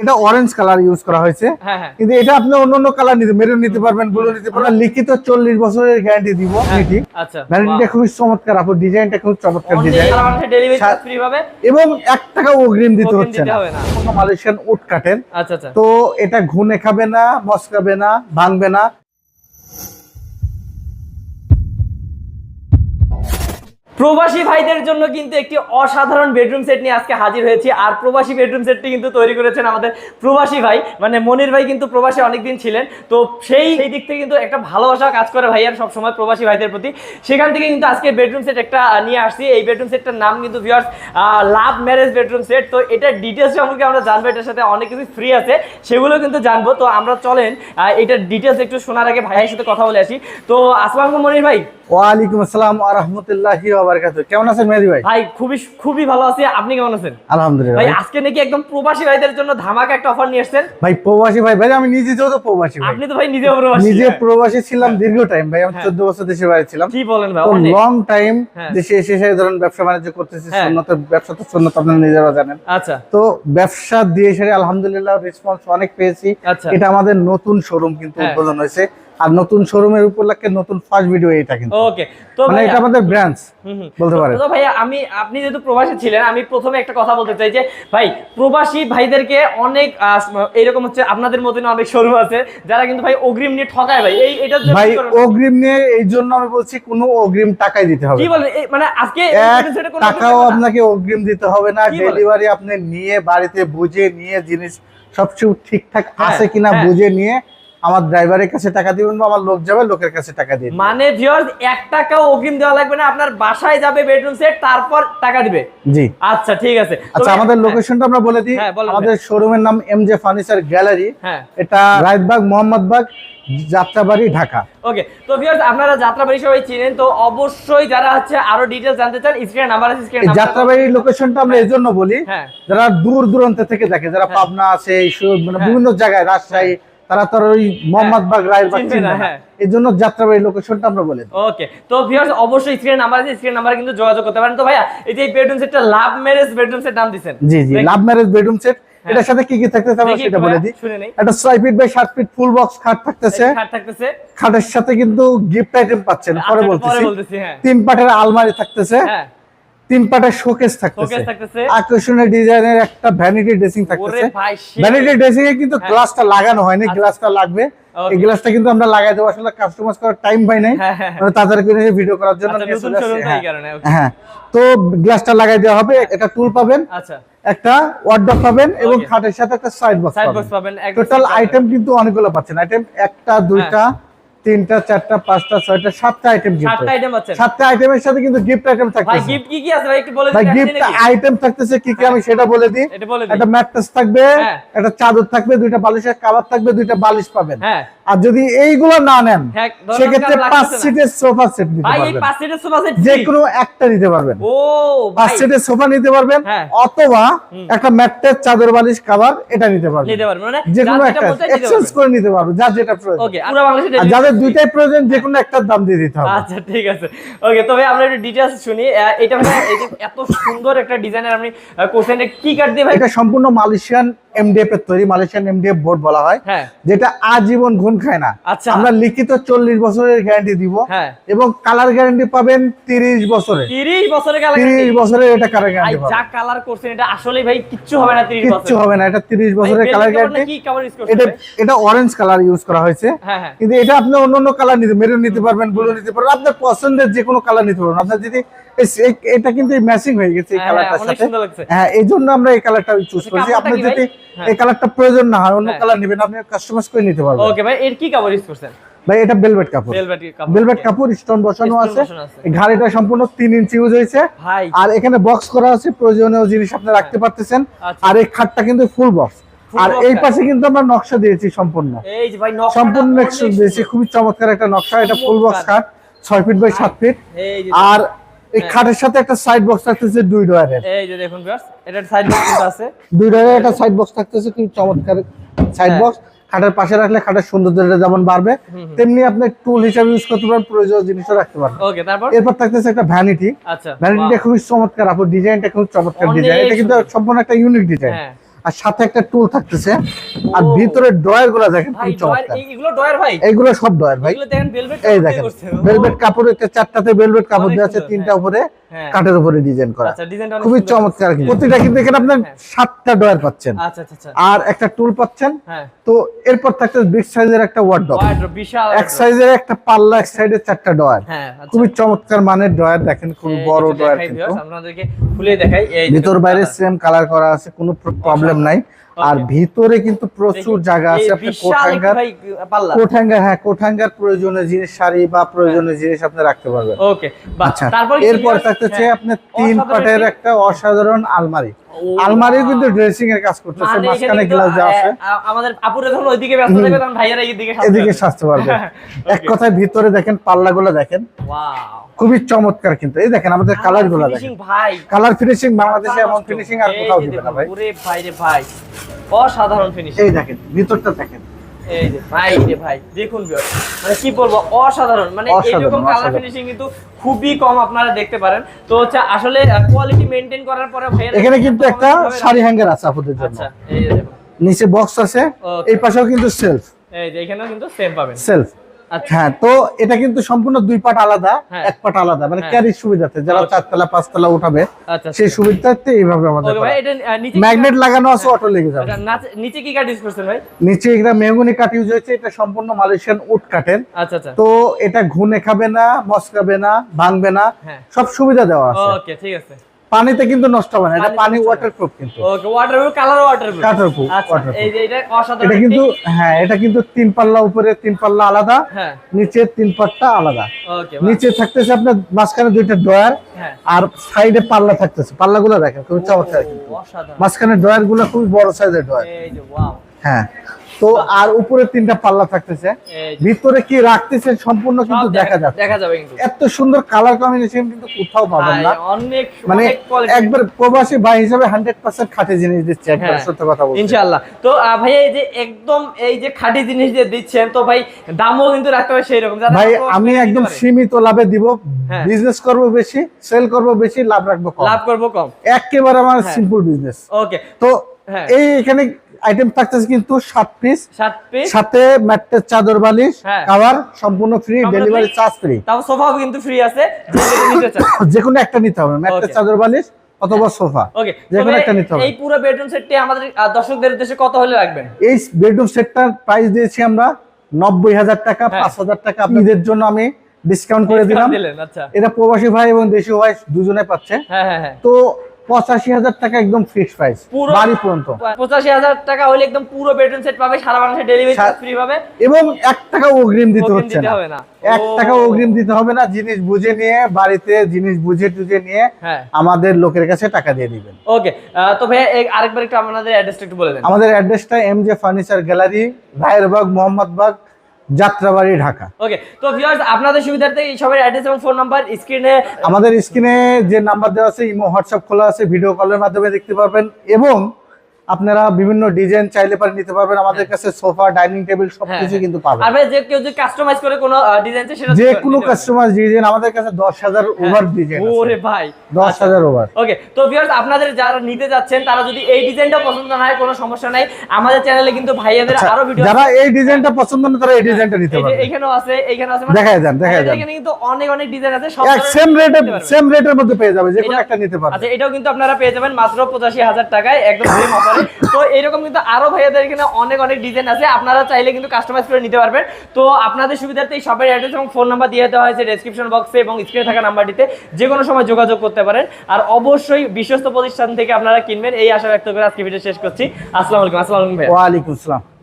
এটা orange colour use করা হয়েছে। হ্যাঁ হ্যাঁ। কিন্তু এটা আপনি অন্য অন্য কালার নিতে মেরুন নিতে পারবেন ব্লু নিতে পারবেন। লিখিত চল্লিশ বছরের গ্যারান্টি দিব হ্যাঁ, এটি আচ্ছা খুবই চমৎকার আপু ডিজাইনটা খুব চমৎকার ডিজাইন এবং এক টাকা অগ্রিম দিতে হচ্ছে না। মালয়েশিয়ান উড আচ্ছা তো এটা ঘুনে খাবে না মস্কাবে না ভাঙবে না। প্রবাসী ভাইদের জন্য কিন্তু একটি অসাধারণ বেডরুম সেট নিয়ে আজকে হাজির হয়েছি। আর প্রবাসী বেডরুম সেটটি কিন্তু তৈরি করেছেন আমাদের প্রবাসী ভাই। মানে মনির ভাই কিন্তু প্রবাসী অনেকদিন ছিলেন। তো সেই সেই দিক থেকে কিন্তু একটা ভালোবাসা কাজ করে ভাইয়ার সবসময় প্রবাসী ভাইদের প্রতি। সেখান থেকে কিন্তু আজকে বেডরুম সেট একটা নিয়ে আসছি। এই বেডরুম সেটটার নাম কিন্তু viewers love marriage bedroom set তো এটার ডিটেলস সম্পর্কে আমরা জানব। এটার সাথে অনেক কিছু ফ্রি আছে। সেগুলো কিন্তু জানব। তো আমরা চলেন এটার ডিটেলস একটু শোনার আগে ভাইয়ের সাথে কথা বলে আসি। তো আলাইকুম মনির ভাই। ওয়ালাইকুম আসসালাম আ রহমতুল্লাহি বারাকাতুহু। কেমন আছেন মেহেদি ভাই? ভাই খুবই খুবই ভালো আছি। আপনি কেমন আছেন? আলহামদুলিল্লাহ ভাই আজকে নাকি একদম প্রবাসী ভাইদের জন্য ধামাকা একটা অফার নিয়ে এসেছেন। ভাই প্রবাসী ভাই ভাই আমি নিজে তো প্রবাসী ভাই। আপনি তো ভাই নিজেও প্রবাসী। নিজে প্রবাসী ছিলাম দীর্ঘ টাইম ভাই আমি হ্যাঁ। চোদ্দ বছর দেশে বাইরে ছিলাম। কি বলেন ভাই অনেক। লং টাইম হ্যাঁ। দেশে এসে সেই ধরনের ব্যবসা বাণিজ্য করতেছি হ্যাঁ। সুন্নত ব্যবসা তো সুন্নত আপনারা নিজেরা জানেন। আচ্ছা। তো ব্যবসা দিয়ে সেরে আলহামদুলিল্লাহ রেসপন্স অনেক পেয়েছি। আচ্ছা। এটা আমাদের নতুন শোরুম কিন্তু হ্যাঁ। উদ্বোধন হয়েছে। আর নতুন শোরুমের উপলক্ষে নতুন ফার্স্ট ভিডিও এটা কিন্তু ওকে তো মানে এটা আমাদের ব্রাঞ্চ। বলতে পারেন। তো ভাই আমি আপনি যেহেতু প্রবাসী ছিলেন আমি প্রথমে একটা কথা বলতে চাই যে ভাই প্রবাসী ভাইদেরকে অনেক এরকম হচ্ছে আপনাদের মতন অনেক শোরুম আছে যারা কিন্তু ভাই অগ্রিম নিয়ে ঠকায় ভাই এই জন্য ভাই অগ্রিম নিয়ে এই জন্য আমি বলছি কোনো অগ্রিম টাকাই দিতে হবে কি। বলেন মানে আজকে টাকাও? আপনাকে অগ্রিম দিতে হবে না ডেলিভারি আপনি নিয়ে বাড়িতে বুঝে নিয়ে জিনিস সবকিছু ঠিকঠাক হ্যাঁ, আছে কিনা হ্যাঁ। বুঝে নিয়ে আমার ড্রাইভারের কাছে টাকা দিবেন বা আমার লোক যাবে লোকের কাছে টাকা দিবেন। মানে ভিউয়ার্স এক টাকাও অগ্রিম দেওয়া লাগবে না আপনার বাসায় যাবে বেডরুম সেট তারপর টাকা দিবে। জি। আচ্ছা ঠিক আছে। আচ্ছা আমাদের হ্যাঁ, লোকেশনটা আমরা বলে দিই। হ্যাঁ, আমাদের শোরুমের নাম এম জে ফার্নিচার গ্যালারি হ্যাঁ। এটা রায়তবাগ মোহাম্মদবাগ যাত্রাবাড়ি ঢাকা। ওকে তো ভিউয়ার্স আপনারা যাত্রাবাড়ি সবাই চিনেন তো অবশ্যই যারা হচ্ছে আরও ডিটেইলস জানতে চান স্ক্রিনে নাম্বার আছে এই স্ক্রিনে যাত্রাবাড়ির লোকেশনটা আমরা এই জন্য বলি হ্যাঁ। যারা দূর দূরান্ত থেকে দেখে যারা হ্যাঁ। পাবনা আছে এইসব মানে হ্যাঁ। বিভিন্ন জায়গায় রাজশাহী তারা তার ওই মোহাম্মদবাগ রায়েরবাগ চিনবে চিনবে না, না। হ্যাঁ। এই জন্য যাত্রাবাড়ির লোকেশনটা আমরা বলে ওকে তো ভিউয়ার্স অবশ্যই স্ক্রিনে নাম্বার আছে স্ক্রিনে নাম্বারে কিন্তু যোগাযোগ করতে পারেন। তো ভাইয়া এই যে বেডরুম সেটটা লাভ ম্যারেজ বেডরুম সেট নাম দিবেন জি জি লাভ ম্যারেজ বেডরুম সেট এটার সাথে কি কি থাকতেছে আমরা সেটা বলে দিই। একটা ছয় ফিট বাই সাত ফিট ফুল বক্স খাট থাকতেছে। খাট থাকতেছে। খাটের সাথে কিন্তু গিফট আইটেম পাচ্ছেন আচ্ছা, পরে বলতেছি হ্যাঁ। তিন পাটের আলমারি থাকতেছে। হ্যাঁ। তিন পাটের শোকেস থাকতেছে। আকর্ষণীয় ডিজাইনের একটা ভ্যানিটি ড্রেসিং থাকতেছে। ভ্যানিটি ড্রেসিং এ কিন্তু হ্যাঁ। গ্লাসটা লাগানো হয়নি আচ্ছা। গ্লাসটা লাগবে। এই গ্লাসটা কিন্তু আমরা লাগাই দেবো আসলে কাস্টমাইজ করার টাইম পাই নাই। হ্যাঁ, হ্যাঁ, হ্যাঁ। মানে তাড়াতাড়ি করে ভিডিও করার জন্য আচ্ছা, হ্যাঁ। হ্যাঁ। তো গ্লাসটা লাগাই দেওয়া হবে একটা টুল পাবেন আচ্ছা। একটা ওয়ার্ডরোব পাবেন এবং খাটের সাথে একটা সাইড বক্স পাবেন। টোটাল আইটেম কিন্তু অনেকগুলো পাচ্ছেন। আইটেম একটা দুইটা তিনটা চারটা পাঁচটা ছয়টা সাতটা আইটেম সাতটা আইটেম আছে। সাতটা আইটেমের সাথে কিন্তু গিফট আইটেম ভাই গিফট কি কি আছে ভাই একটু বলে দিন গিফট আইটেম থাকতেছে কি কি আমি সেটা বলে দিই। এটা বলে দিন একটা ম্যাট্রেস থাকবে হ্যাঁ। একটা চাদর থাকবে দুইটা বালিশের কাভার থাকবে দুইটা বালিশ পাবেন। হ্যাঁ। আর যদি এইগুলো না নেন হ্যাঁ, সেক্ষেত্রে পাঁচ সিটের সোফা সেট নিতে ভাই এই পারবেন। পাঁচ সিটের সোফা সেট যে কোনো একটা নিতে পারবেন। ও পাঁচ সিটের সোফা নিতে পারবেন হ্যাঁ। অথবা একটা ম্যাট্রেস চাদর বালিশ কাভার এটা নিতে পারবেন। নিতে পারবেন মানে যে কোনো একটা এক্সচেঞ্জ করে নিতে পারব যার যেটা প্রয়োজন। ওকে পুরো বাংলাদেশে free। দুইটাই প্রয়োজন যে কোনো একটার দাম দিয়ে দিতে হবে। আচ্ছা ঠিক আছে। ওকে তবে আমরা একটু ডিটেইলস শুনি। এটা মানে এত সুন্দর একটা ডিজাইনের আপনি কোশ্চেন কি কাট দিয়ে ভাই? এটা সম্পূর্ণ মালয়েশিয়ান এমডিএফ এর তৈরি মালয়েশিয়ান এমডিএফ বোর্ড বলা হয় হ্যাঁ। যেটা আজীবন ঘুণ খায় না। আচ্ছা। আমরা লিখিত চল্লিশ বছরের গ্যারান্টি দিব হ্যাঁ। এবং কালার গ্যারান্টি পাবেন তিরিশ বছরে 30 বছরের তিরিশ বছরের এটা কালার গ্যারান্টি যা কালার করছেন এটা আসলে ভাই কিচ্ছু হবে না কিচ্ছু হবে না এটা তিরিশ বছরের কালার গ্যারান্টি এটা এটা অরেঞ্জ কালার ইউজ করা হয়েছে। হ্যাঁ কিন্তু এটা আপনি অন্য অন্য কালার নিতে মেরুন নিতে পারবেন ব্লু নিতে পারবেন। আপনার পছন্দের যে কোনো কালার নিতে পারবেন। আপনার যদি এটা কিন্তু ম্যাচিং হয়ে গেছে এই হ্যাঁ, কালারটার হ্যাঁ, সাথে। হ্যাঁ এই জন্য আমরা এই কালারটা চুজ করেছি। কি যদি হ্যাঁ। এই কালারটা প্রয়োজন না হয় অন্য হ্যাঁ। কালার নেবেন আপনি কাস্টমাইজ করে নিতে পারবেন। ওকে ভাই এর কি কাভার ইউজ করছেন? ভাই এটা বেলভেট কাপড়। বেলভেট কাপড় স্টোন বসানো আছে। ঘাড়িটা সম্পূর্ণ তিন ইঞ্চি ইউজ হয়েছে। ভাই। আর এখানে বক্স করা আছে প্রয়োজনীয় জিনিস আপনি রাখতে পারতেছেন। আচ্ছা। আর এই খাটটা কিন্তু ফুল বক্স আর এই পাশে কিন্তু আমরা নকশা দিয়েছি সম্পূর্ণ। এই যে ভাই নকশাটা সম্পূর্ণ নকশা দিয়েছি। খুবই চমৎকার একটা নকশা। এটা ফুল বক্স। খাট ছয় ফিট বাই সাত ফিট এই যে আর এই হ্যাঁ। খাটের সাথে একটা সাইড বক্স থাকতেছে দুই ডয়ারের। এই যে দেখুন ভিউয়ার্স এটার সাইড বক্স আছে। দুই ডয়ারের একটা সাইড বক্স থাকতেছে খুবই চমৎকার সাইড হ্যাঁ। বক্স খাটের পাশে রাখলে খাটের সৌন্দর্যটা যেমন বাড়বে তেমনি আপনি টুল হিসাবে ইউজ করতে পারেন প্রয়োজনীয় জিনিসও রাখতে পারবেন। ওকে তারপর? এরপর থাকতেছে একটা ভ্যানিটি আচ্ছা ভ্যানিটিটা খুবই চমৎকার আপু ডিজাইনটা খুব চমৎকার ডিজাইন এটা কিন্তু সম্পূর্ণ একটা ইউনিক ডিজাইন হ্যাঁ। আর সাথে একটা টুল থাকতেছে আর। ভিতরে ড্রয়ারগুলা দেখেন ডয়ার চমৎকার এগুলো ভাই সব ড্রয়ার ভাই এগুলো দেখেন ভেলভেট এই দেখেন ভেলভেট কাপড় একটা চারটাতে ভেলভেট কাপড় দেওয়া আছে তিনটা হ্যাঁ। উপরে। কাঠের উপরে ডিজাইন করা। আচ্ছা খুবই চমৎকার কিন্তু। প্রতিটা কিন্তু এখানে আপনার হ্যাঁ। সাতটা ড্রয়ার পাচ্ছেন। আচ্ছা আচ্ছা আর একটা টুল পাচ্ছেন। হ্যাঁ। তো এরপর থাকছে বিগ সাইজের একটা ওয়ার্ডরোব এক সাইজের একটা পাল্লা এক সাইডে চারটা হ্যাঁ আচ্ছা। খুবই চমৎকার মানের ড্রয়ার দেখেন খুব বড় ড্রয়ার কিন্তু। ভিতর বাইরে সেম কালার করা আছে কোনো প্রবলেম নাই। আর ভিতরে কিন্তু প্রচুর জায়গা আছে আপনি কোঠাঙ্গার। হ্যাঙ্গার হ্যাঁ কোঠাঙ্গার প্রয়োজনে প্রয়োজনীয় জিনিস শাড়ি বা প্রয়োজনীয় জিনিস আপনি রাখতে পারবেন। ওকে আচ্ছা তারপর এরপর থাকতেছে আপনি তিন পাটের একটা অসাধারণ আলমারি। আলমারিও কিন্তু ড্রেসিং এর কাজ করতেছে মানে মাঝখানে গ্লাস দেওয়া আছে। আমাদের আপুরে যখন ওইদিকে ব্যস্ত থাকবে তখন ভাইয়ারা এইদিকে এদিকে। সাজতে পারবে। এক কথায় ভিতরে দেখেন পাল্লাগুলো দেখেন। ওয়াও খুবই চমৎকার কিন্তু। এই দেখেন আমাদের কালারগুলো দেখেন। ভাই। কালার ফিনিশিং বাংলাদেশে এমন ফিনিশিং আর কোথাও দিবে না ভাই। ওরে ভাই রে ভাই অসাধারণ ফিনিশিং এই দেখেন ভিতরটা দেখেন। এই যে ভাই রে ভাই দেখুন মানে কি বলব অসাধারণ মানে এরকম কালার ফিনিশিং কিন্তু খুবই কম আপনারা দেখতে পারেন। তো হচ্ছে আসলে কোয়ালিটি করার পরে এখানে কিন্তু একটা শাড়ি হ্যাঙ্গার আছে আপনাদের জন্য। আচ্ছা এই যে নিচে বক্স আছে. এই পাশেও কিন্তু সেলফ এই যে এখানেও কিন্তু সেম পাবেন। সেলফ হ্যাঁ তো এটা কিন্তু সম্পূর্ণ দুই পাট আলাদা হ্যাঁ। এক পাট আলাদা মানে। ক্যারির সুবিধাতে যারা চারতলা পাঁচতলা উঠাবে আচ্ছা সেই সুবিধাতে এইভাবে আমাদের ম্যাগনেট লাগানো আছে অটো লেগে যাবে। নিচে কি কাট ইউজ করছেন ভাই? নিচে এটা মেহগুনি কাঠ ইউজ হয়েছে এটা সম্পূর্ণ মালয়েশিয়ান উড আচ্ছা আচ্ছা। তো এটা ঘুনে খাবে না মস্কাবে না ভাঙবে না হ্যাঁ। সব সুবিধা দেওয়া আছে। ওকে ঠিক আছে। পানিতে কিন্তু নষ্ট হবে না এটা পানি ওয়াটারপ্রুফ কিন্তু। Okay waterproof colour waterproof Waterproof, আচ্ছা এই যে এটা অসাধারণ এটা কিন্তু হ্যাঁ এটা কিন্তু তিন পাল্লা উপরে তিন পাল্লা আলাদা। হ্যাঁ। নিচে তিন পাট্টা আলাদা। ওকে নিচে থাকতেছে আপনার মাঝখানে দুইটা ড্রয়ার হ্যাঁ। আর সাইডে পাল্লা থাকতেছে। পাল্লা গুলো দেখেন খুব চমৎকার কিন্তু মাঝখানে ড্রয়ারগুলো খুবই বড় সাইজের ড্রয়ার। এই যে ওয়াও হ্যাঁ। তো আর উপরে তিনটা পাল্লা থাকতেছে। ভিতরে কি রাখতেছে সম্পূর্ণ কিন্তু দেখা যাচ্ছে। দেখা যাবে কিন্তু। এত সুন্দর কালার কম্বিনেশন কিন্তু কোথাও পাবেন না। অনেক মানে একবার প্রবাসী ভাই হিসাবে হান্ড্রেড পার্সেন্ট খাঁটি জিনিস দিচ্ছে একবার হ্যাঁ। সত্য কথা বলছি ইনশাআল্লাহ। তো ভাই এই যে একদম এই যে খাঁটি জিনিস যে দিচ্ছেন তো ভাই দামও কিন্তু রাখতে হবে সেই রকম ভাই আমি একদম সীমিত লাভে দিব। হ্যাঁ। বিজনেস করব বেশি সেল করব বেশি লাভ রাখব কম। লাভ করব কম। একেবারে আমার হ্যাঁ। সিম্পল বিজনেস ওকে তো হ্যাঁ। এই এখানে আইটেম থাকতেছে কিন্তু সাত পিস সাত পিস সাথে ম্যাট্রেস চাদর বালিশ হ্যাঁ। খাবার সম্পূর্ণ ফ্রি ডেলিভারি চার্জ ফ্রি তাও সোফাও কিন্তু ফ্রি আছে যে কোনো একটা নিতে হবে ম্যাট্রেস চাদর বালিশ অথবা সোফা। ওকে যে কোনো একটা নিতে হবে। এই পুরো বেডরুম সেটটি আমাদের দর্শকদের উদ্দেশ্যে কত হলে রাখবেন? এই বেডরুম সেটটার প্রাইস দিয়েছি আমরা নব্বই হাজার টাকা হ্যাঁ। পাঁচ হাজার টাকা। আপনাদের জন্য আমি ডিসকাউন্ট করে দিলাম। আচ্ছা। এটা প্রবাসী ভাই এবং দেশীয় ভাই দুজনে পাচ্ছে। হ্যাঁ হ্যাঁ হ্যাঁ। তো পঁচাশি হাজার টাকা একদম ফিক্সড প্রাইস পুরো বাড়ি পর্যন্ত। পঁচাশি হাজার টাকা হলে একদম পুরো বেডরুম সেট পাবে সারা বাংলাদেশে ডেলিভারি ফ্রি পাবে। এবং এক টাকা অগ্রিম দিতে হচ্ছে না। এক টাকা অগ্রিম দিতে হবে না জিনিস বুঝে নিয়ে বাড়িতে জিনিস বুঝে টুঝে নিয়ে হ্যাঁ। আমাদের লোকের কাছে টাকা দিয়ে দিবেন। ওকে তো ভাই আরেকবার একটু আপনাদের অ্যাড্রেসটা একটু বলে দেন। আমাদের অ্যাড্রেসটা M J furniture gallery Rayerbagh Mohammadbagh Jatrabari Dhaka. Okay তো ভিউয়ার্স আপনাদের সুবিধার্থে এই সবার অ্যাড্রেস এবং ফোন নাম্বার স্ক্রিনে আমাদের স্ক্রিনে যে নাম্বার দেওয়া আছে ইমো হোয়াটসঅ্যাপ খোলা আছে ভিডিও কলের মাধ্যমে দেখতে পাবেন এবং আপনারা বিভিন্ন ডিজাইন চাইলে পারে নিতে পারবেন। আমাদের কাছে সোফা ডাইনিং টেবিল সবকিছু হ্যাঁ। কিন্তু পাবেন। আর ভাই যে কেউ যদি কাস্টমাইজ করে কোনো ডিজাইন চাই সেটা যে কোনো কাস্টমার ডিজাইন আমাদের কাছে দশ হাজার ওভার ডিজাইন হ্যাঁ। ওরে ভাই। দশ হাজার ওভার ওকে তো ভিউয়ার্স আপনাদের যারা নিতে যাচ্ছেন তারা যদি এই ডিজাইনটা পছন্দ না হয় কোনো সমস্যা নাই। আমাদের চ্যানেলে কিন্তু ভাইয়াদের আরও ভিডিও আচ্ছা, যারা এই ডিজাইনটা পছন্দ না তারা এই ডিজাইনটা নিতে পারবে এখানেও আছে এখানেও আছে দেখায় যান দেখায় যান এখানে কিন্তু অনেক অনেক ডিজাইন আছে সব সেম রেটে সেম রেটের মধ্যে পেয়ে যাবে যে কোনো একটা নিতে পারবে আচ্ছা এটাও কিন্তু আপনারা পেয়ে যাবেন মাত্র পঁচাশি হাজার টাকায় একদম সেম অফারে তো এরকম কিন্তু আরও ভাইয়াদের এখানে অনেক অনেক ডিজাইন আছে। আপনারা চাইলে কিন্তু কাস্টমাইজ করে নিতে পারবেন। তো আপনাদের সুবিধার্থে এই শপের অ্যাড্রেস এবং ফোন নাম্বার দিয়ে দেওয়া হয়েছে ডেসক্রিপশন বক্সে এবং স্ক্রিনে থাকা নাম্বারটিতে। যে কোনো সময় যোগাযোগ করতে পারেন। আর অবশ্যই বিশ্বস্ত প্রতিষ্ঠান থেকে আপনারা কিনবেন। এই আশা ব্যক্ত করে আজকে ভিডিও শেষ করছি। আসসালামু আলাইকুম। আসসালামু আলাইকুম ভাইয়া। ওয়ালাইকুম আসসালাম।